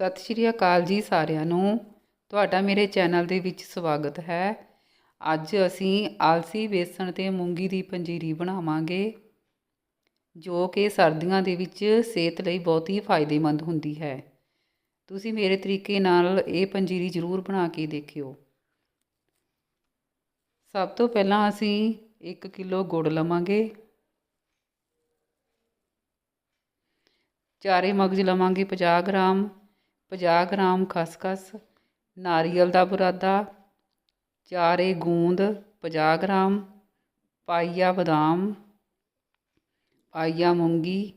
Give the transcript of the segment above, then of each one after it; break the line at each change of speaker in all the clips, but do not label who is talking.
ਸਤਿ ਸ਼੍ਰੀ ਅਕਾਲ ਜੀ ਸਾਰਿਆਂ ਨੂੰ। ਤੁਹਾਡਾ ਮੇਰੇ ਚੈਨਲ ਦੇ ਵਿੱਚ ਸਵਾਗਤ ਹੈ। ਅੱਜ ਅਸੀਂ ਆਲਸੀ ਬੇਸਣ ਤੇ ਮੂੰਗੀ ਦੀ ਪੰਜੀਰੀ ਬਣਾਵਾਂਗੇ, ਜੋ ਕਿ ਸਰਦੀਆਂ ਦੇ ਵਿੱਚ ਸਿਹਤ ਲਈ ਬਹੁਤ ਹੀ ਫਾਇਦੇਮੰਦ ਹੁੰਦੀ ਹੈ। ਤੁਸੀਂ ਮੇਰੇ ਤਰੀਕੇ ਨਾਲ ਇਹ ਪੰਜੀਰੀ ਜ਼ਰੂਰ ਬਣਾ ਕੇ ਦੇਖਿਓ। ਸਭ ਤੋਂ ਪਹਿਲਾਂ ਅਸੀਂ 1 ਕਿਲੋ ਗੁੜ ਲਵਾਂਗੇ। ਚਾਰੇ ਮਗਜ਼ ਲਵਾਂਗੇ 50 ਗ੍ਰਾਮ। 50 ਗ੍ਰਾਮ ਖਸਖਸ, ਨਾਰੀਅਲ ਦਾ ਬੁਰਾਦਾ, ਚਾਰੇ ਗੂੰਦ 50 ਗ੍ਰਾਮ, ਪਾਈਆ ਬਦਾਮ, ਪਾਈਆ ਮੂੰਗੀ,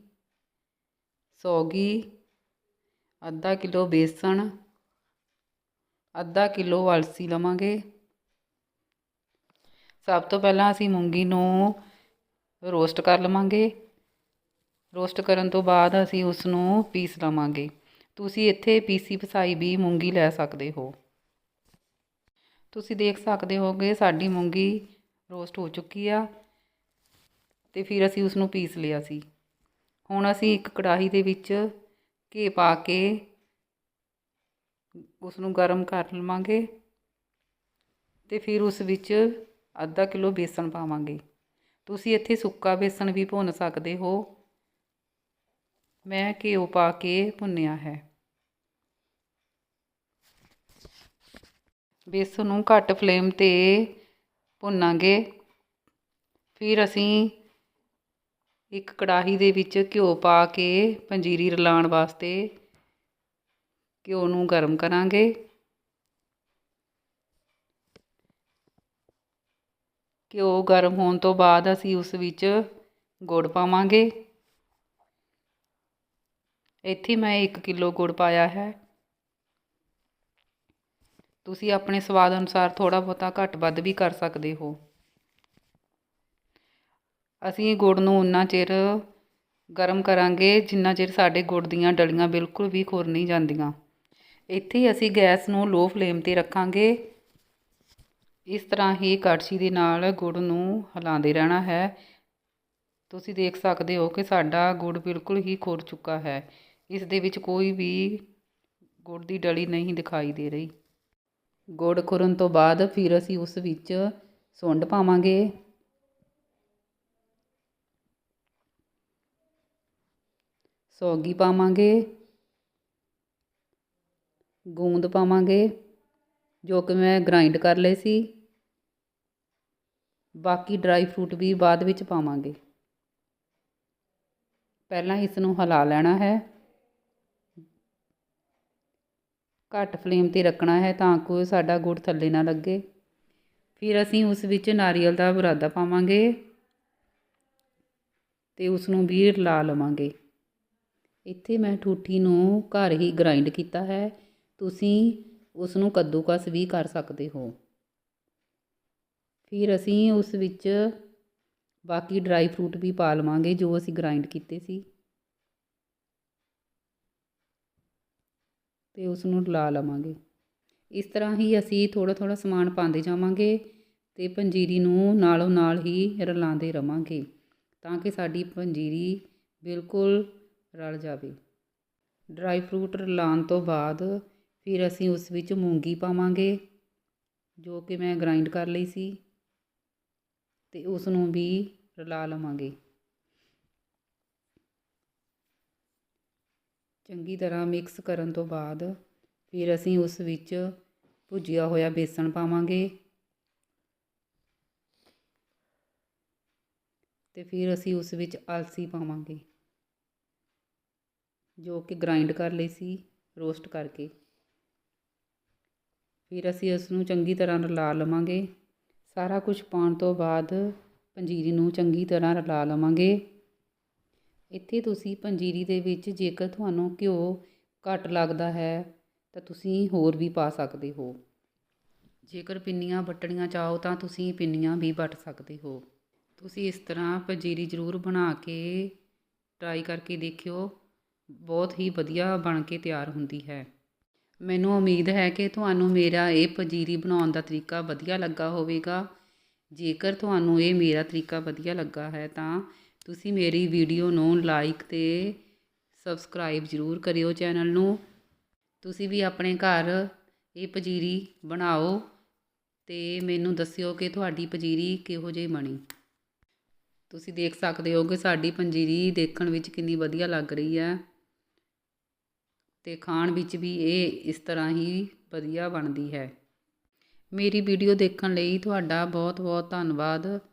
ਸੌਗੀ, ਅੱਧਾ ਕਿਲੋ ਬੇਸਣ, ਅੱਧਾ ਕਿਲੋ ਅਲਸੀ ਲਵਾਂਗੇ। ਸਭ ਤੋਂ ਪਹਿਲਾਂ ਅਸੀਂ ਮੂੰਗੀ ਨੂੰ ਰੋਸਟ ਕਰ ਲਵਾਂਗੇ। ਰੋਸਟ ਕਰਨ ਤੋਂ ਬਾਅਦ ਅਸੀਂ ਉਸ ਨੂੰ ਪੀਸ ਲਵਾਂਗੇ। ਤੁਸੀਂ ਇੱਥੇ ਪੀਸੀ ਪਸਾਈ ਵੀ ਮੂੰਗੀ ਲੈ ਸਕਦੇ ਹੋ। ਤੁਸੀਂ ਦੇਖ ਸਕਦੇ ਹੋਗੇ ਸਾਡੀ ਮੂੰਗੀ ਰੋਸਟ ਹੋ ਚੁੱਕੀ ਆ ਤੇ ਫਿਰ ਅਸੀਂ ਉਸ ਨੂੰ ਪੀਸ ਲਿਆ ਸੀ। ਹੁਣ ਅਸੀਂ ਇੱਕ ਕੜਾਹੀ ਦੇ ਵਿੱਚ ਘੇ ਪਾ ਕੇ ਉਸ ਨੂੰ ਗਰਮ ਕਰ ਲਵਾਂਗੇ ਤੇ ਫਿਰ ਉਸ ਵਿੱਚ ਅੱਧਾ ਕਿਲੋ ਬੇਸਣ ਪਾਵਾਂਗੇ। ਤੁਸੀਂ ਇੱਥੇ ਸੁੱਕਾ ਬੇਸਣ ਵੀ ਭੁੰਨ ਸਕਦੇ ਹੋ। ਮੈਂ ਘਿਓ ਪਾ ਕੇ ਭੁੰਨਿਆ ਹੈ। ਬੇਸਣ ਨੂੰ ਘੱਟ ਫਲੇਮ ਤੇ ਭੁੰਨਾਂਗੇ। ਫਿਰ ਅਸੀਂ ਇੱਕ ਕੜਾਹੀ ਦੇ ਵਿੱਚ ਘਿਓ ਪਾ ਕੇ ਪੰਜੀਰੀ ਰਲਾਉਣ ਵਾਸਤੇ ਘਿਓ ਨੂੰ ਗਰਮ ਕਰਾਂਗੇ। ਘਿਓ ਗਰਮ ਹੋਣ ਤੋਂ ਬਾਅਦ ਅਸੀਂ ਉਸ ਵਿੱਚ ਗੁੜ ਪਾਵਾਂਗੇ। ਇੱਥੇ ਮੈਂ 1 ਕਿਲੋ ਗੁੜ ਪਾਇਆ ਹੈ। ਤੁਸੀਂ ਆਪਣੇ ਸਵਾਦ ਅਨੁਸਾਰ ਥੋੜਾ ਬਹੁਤਾ ਘੱਟ ਵੱਧ ਵੀ ਕਰ ਸਕਦੇ ਹੋ। ਅਸੀਂ ਗੁੜ ਨੂੰ ਉਨਾ ਚਿਰ ਗਰਮ ਕਰਾਂਗੇ ਜਿੰਨਾ ਚਿਰ ਸਾਡੇ ਗੁੜ ਦੀਆਂ ਡਲੀਆਂ ਬਿਲਕੁਲ ਵੀ ਖੁਰ ਨਹੀਂ ਜਾਂਦੀਆਂ। ਇੱਥੇ ਅਸੀਂ ਗੈਸ ਨੂੰ ਲੋ ਫਲੇਮ ਤੇ ਰੱਖਾਂਗੇ। ਇਸ ਤਰ੍ਹਾਂ ਹੀ ਕੜਛੀ ਦੇ ਨਾਲ ਗੁੜ ਨੂੰ ਹਿਲਾਉਂਦੇ ਰਹਿਣਾ ਹੈ। ਤੁਸੀਂ ਦੇਖ ਸਕਦੇ ਹੋ ਕਿ ਸਾਡਾ ਗੁੜ ਬਿਲਕੁਲ ਹੀ ਖੁਰ ਚੁੱਕਾ ਹੈ। ਇਸ ਦੇ ਵਿੱਚ ਕੋਈ ਵੀ ਗੁੜ ਦੀ ਡਲੀ ਨਹੀਂ ਦਿਖਾਈ ਦੇ ਰਹੀ। ਗੁੜ ਖੁਰਨ ਤੋਂ ਬਾਅਦ ਫਿਰ ਅਸੀਂ ਉਸ ਵਿੱਚ ਸੁੰਡ ਪਾਵਾਂਗੇ। ਸੌਗੀ ਪਾਵਾਂਗੇ। ਗੂੰਦ ਪਾਵਾਂਗੇ, ਜੋ ਕਿ ਮੈਂ ਗ੍ਰਾਈਂਡ ਕਰ ਲਏ ਸੀ। ਬਾਕੀ ਡਰਾਈ ਫਰੂਟ ਵੀ ਬਾਅਦ ਵਿੱਚ ਪਾਵਾਂਗੇ। ਪਹਿਲਾਂ ਇਸ ਨੂੰ ਹਿਲਾ ਲੈਣਾ ਹੈ। ਘੱਟ ਫਲੇਮ ਤੇ ਰੱਖਣਾ ਹੈ ਤਾਂ ਕਿ ਸਾਡਾ ਗੁੜ ਥੱਲੇ ਨਾ ਲੱਗੇ। ਫਿਰ ਅਸੀਂ ਉਸ ਵਿੱਚ ਨਾਰੀਅਲ ਦਾ ਬੁਰਾਦਾ ਪਾਵਾਂਗੇ ਤੇ ਉਸ ਨੂੰ ਵੀ ਰਲਾ ਲਵਾਂਗੇ। ਇੱਥੇ ਮੈਂ ਠੂਠੀ ਨੂੰ ਘਰ ਹੀ ਗ੍ਰਾਈਂਡ ਕੀਤਾ ਹੈ। ਤੁਸੀਂ ਉਸ ਨੂੰ ਕੱਦੂਕਸ ਵੀ ਕਰ ਸਕਦੇ ਹੋ। ਫਿਰ ਅਸੀਂ ਉਸ ਵਿੱਚ ਬਾਕੀ ਡਰਾਈ ਫਰੂਟ ਵੀ ਪਾ ਲਵਾਂਗੇ ਜੋ ਅਸੀਂ ਗ੍ਰਾਈਂਡ ਕੀਤੇ ਸੀ। ਅਤੇ ਉਸ ਨੂੰ ਲਾ ਲਵਾਂਗੇ। ਇਸ ਤਰ੍ਹਾਂ ਹੀ ਅਸੀਂ ਥੋੜ੍ਹਾ ਥੋੜ੍ਹਾ ਸਮਾਨ ਪਾਉਂਦੇ ਜਾਵਾਂਗੇ ਅਤੇ ਪੰਜੀਰੀ ਨੂੰ ਨਾਲੋਂ ਨਾਲ ਹੀ ਰਲਾਉਂਦੇ ਰਵਾਂਗੇ ਤਾਂ ਕਿ ਸਾਡੀ ਪੰਜੀਰੀ ਬਿਲਕੁਲ ਰਲ ਜਾਵੇ। ਡਰਾਈ ਫਰੂਟ ਰਲਾਉਣ ਤੋਂ ਬਾਅਦ ਫਿਰ ਅਸੀਂ ਉਸ ਵਿੱਚ ਮੂੰਗੀ ਪਾਵਾਂਗੇ, ਜੋ ਕਿ ਮੈਂ ਗ੍ਰਾਈਂਡ ਕਰ ਲਈ ਸੀ ਅਤੇ ਉਸ ਨੂੰ ਵੀ ਰਲਾ ਲਵਾਂਗੇ। ਚੰਗੀ ਤਰ੍ਹਾਂ ਮਿਕਸ ਕਰਨ ਤੋਂ ਬਾਅਦ ਫਿਰ ਅਸੀਂ ਉਸ ਵਿੱਚ ਭੁੱਜਿਆ ਹੋਇਆ ਬੇਸਣ ਪਾਵਾਂਗੇ। ਅਤੇ ਫਿਰ ਅਸੀਂ ਉਸ ਵਿੱਚ ਅਲਸੀ ਪਾਵਾਂਗੇ, ਜੋ ਕਿ ਗ੍ਰਾਈਂਡ ਕਰ ਲਈ ਸੀ ਰੋਸਟ ਕਰਕੇ। ਫਿਰ ਅਸੀਂ ਇਸ ਨੂੰ ਚੰਗੀ ਤਰ੍ਹਾਂ ਰਲਾ ਲਵਾਂਗੇ। ਸਾਰਾ ਕੁਝ ਪਾਉਣ ਤੋਂ ਬਾਅਦ ਪੰਜੀਰੀ ਨੂੰ ਚੰਗੀ ਤਰ੍ਹਾਂ ਰਲਾ ਲਵਾਂਗੇ। ਇੱਥੇ ਤੁਸੀਂ ਪੰਜੀਰੀ ਦੇ ਵਿੱਚ ਜੇਕਰ ਤੁਹਾਨੂੰ ਘਿਓ ਘੱਟ ਲੱਗਦਾ ਹੈ, ਤਾਂ ਤੁਸੀਂ ਹੋਰ ਵੀ ਪਾ ਸਕਦੇ ਹੋ। ਜੇਕਰ ਪਿੰਨੀਆਂ ਵੱਟਣੀਆਂ ਚਾਹੋ, ਤਾਂ ਤੁਸੀਂ ਪਿੰਨੀਆਂ ਵੀ ਵੱਟ ਸਕਦੇ ਹੋ। ਤੁਸੀਂ ਇਸ ਤਰ੍ਹਾਂ ਪੰਜੀਰੀ ਜ਼ਰੂਰ ਬਣਾ ਕੇ ਟਰਾਈ ਕਰਕੇ ਦੇਖਿਓ। ਬਹੁਤ ਹੀ ਵਧੀਆ ਬਣ ਕੇ ਤਿਆਰ ਹੁੰਦੀ ਹੈ। ਮੈਨੂੰ ਉਮੀਦ ਹੈ ਕਿ ਤੁਹਾਨੂੰ ਮੇਰਾ ਇਹ ਪੰਜੀਰੀ ਬਣਾਉਣ ਦਾ ਤਰੀਕਾ ਵਧੀਆ ਲੱਗਾ ਹੋਵੇਗਾ। ਜੇਕਰ ਤੁਹਾਨੂੰ ਇਹ ਮੇਰਾ ਤਰੀਕਾ ਵਧੀਆ ਲੱਗਾ ਹੈ, ਤਾਂ ਤੁਸੀਂ ਮੇਰੀ ਵੀਡੀਓ ਨੂੰ ਲਾਈਕ ਅਤੇ ਸਬਸਕ੍ਰਾਈਬ ਜ਼ਰੂਰ ਕਰਿਓ ਚੈਨਲ ਨੂੰ। ਤੁਸੀਂ ਵੀ ਆਪਣੇ ਘਰ ਇਹ ਪੰਜੀਰੀ ਬਣਾਓ ਅਤੇ ਮੈਨੂੰ ਦੱਸਿਓ ਕਿ ਤੁਹਾਡੀ ਪੰਜੀਰੀ ਕਿਹੋ ਜਿਹੀ ਬਣੀ। ਤੁਸੀਂ ਦੇਖ ਸਕਦੇ ਹੋ ਕਿ ਸਾਡੀ ਪੰਜੀਰੀ ਦੇਖਣ ਵਿੱਚ ਕਿੰਨੀ ਵਧੀਆ ਲੱਗ ਰਹੀ ਹੈ ਅਤੇ ਖਾਣ ਵਿੱਚ ਵੀ ਇਹ ਇਸ ਤਰ੍ਹਾਂ ਹੀ ਵਧੀਆ ਬਣਦੀ ਹੈ। ਮੇਰੀ ਵੀਡੀਓ ਦੇਖਣ ਲਈ ਤੁਹਾਡਾ ਬਹੁਤ ਬਹੁਤ ਧੰਨਵਾਦ।